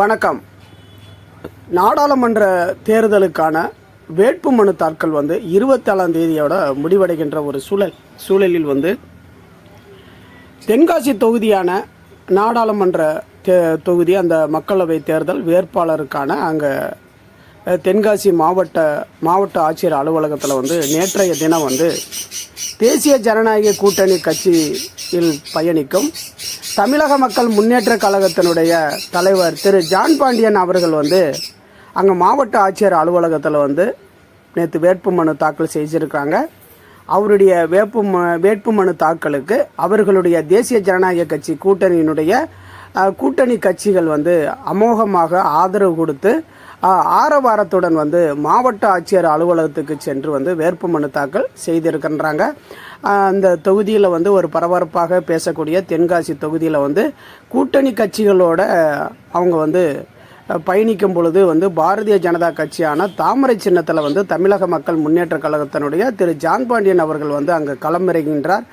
வணக்கம். நாடாளுமன்ற தேர்தலுக்கான வேட்புமனு தாக்கல் வந்து இருபத்தேழாம் தேதியோட முடிவடைகின்ற ஒரு சூழல் சூழலில் வந்து தென்காசி தொகுதியான நாடாளுமன்ற தே தொகுதி அந்த மக்களவை தேர்தல் வேட்பாளருக்கான அங்கே தென்காசி மாவட்ட மாவட்ட ஆட்சியர் அலுவலகத்தில் வந்து நேற்றைய தினம் வந்து தேசிய ஜனநாயக கூட்டணி கட்சியில் பயணிக்கும் தமிழக மக்கள் முன்னேற்ற கழகத்தினுடைய தலைவர் திரு. ஜான் பாண்டியன் அவர்கள் வந்து அங்கே மாவட்ட ஆட்சியர் அலுவலகத்தில் வந்து நேற்று வேட்புமனு தாக்கல் செய்திருக்காங்க அவருடைய வேட்பு வேட்புமனு தாக்கலுக்கு அவர்களுடைய தேசிய ஜனநாயக கட்சி கூட்டணியினுடைய கூட்டணி கட்சிகள் வந்து அமோகமாக ஆதரவு கொடுத்து ஆரவாரத்துடன் வந்து மாவட்ட ஆட்சியர் அலுவலகத்துக்கு சென்று வந்து வேட்புமனு தாக்கல் செய்திருக்கின்றாங்க. அந்த தொகுதியில் வந்து ஒரு பரபரப்பாக பேசக்கூடிய தென்காசி தொகுதியில் வந்து கூட்டணி கட்சிகளோட அவங்க வந்து பயணிக்கும் பொழுது வந்து பாரதிய ஜனதா கட்சியான தாமரை சின்னத்தில் வந்து தமிழக மக்கள் முன்னேற்ற கழகத்தினுடைய திரு ஜான் பாண்டியன் அவர்கள் வந்து அங்கே களமிறங்கின்றார்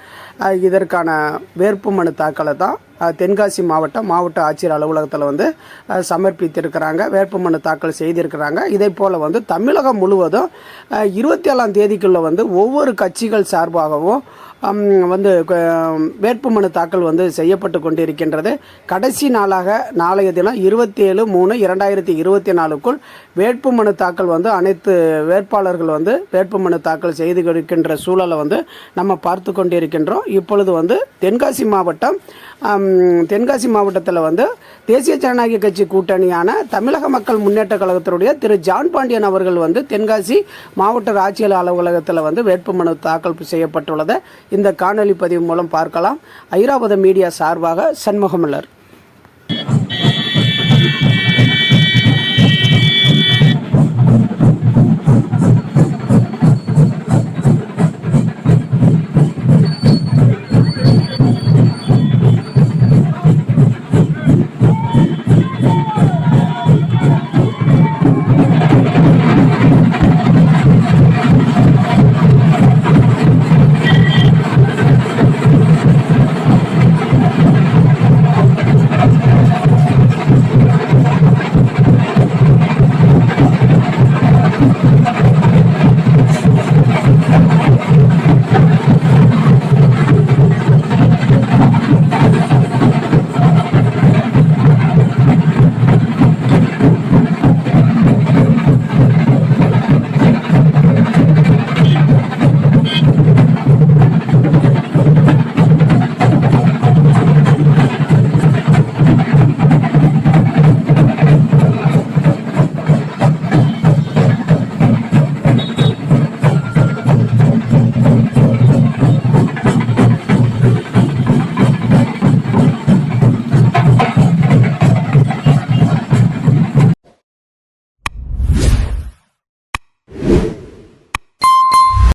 இதற்கான வேட்புமனு தாக்கலை தான் தென்காசி மாவட்டம் மாவட்ட ஆட்சியர் அலுவலகத்தில் வந்து சமர்ப்பித்திருக்கிறாங்க வேட்புமனு தாக்கல் செய்திருக்கிறாங்க. இதே போல் வந்து தமிழகம் முழுவதும் இருபத்தி ஏழாம் தேதிக்குள்ளே வந்து ஒவ்வொரு கட்சிகள் சார்பாகவும் வந்து வேட்புமனு தாக்கல் வந்து செய்யப்பட்டு கொண்டிருக்கின்றது. கடைசி நாளாக நாளைய தினம் இருபத்தி ஏழு மூணு இரண்டாயிரத்தி இருபத்தி நாலுக்குள் வேட்புமனு தாக்கல் வந்து அனைத்து வேட்பாளர்கள் வந்து வேட்புமனு தாக்கல் செய்து கொடுக்கின்ற சூழலை வந்து நம்ம பார்த்து கொண்டிருக்கின்றோம். இப்பொழுது வந்து தென்காசி மாவட்டம் தென்காசி மாவட்டத்தில் வந்து தேசிய ஜனநாயக கட்சி கூட்டணியான தமிழக மக்கள் முன்னேற்ற கழகத்தினுடைய திரு ஜான் பாண்டியன் அவர்கள் வந்து தென்காசி மாவட்ட ஆட்சியர் அலுவலகத்தில் வந்து வேட்புமனு தாக்கல் செய்யப்பட்டுள்ளதை இந்த காணொலி பதிவு மூலம் பார்க்கலாம். ஐராவத மீடியா சார்பாக சண்முகமல்லர்.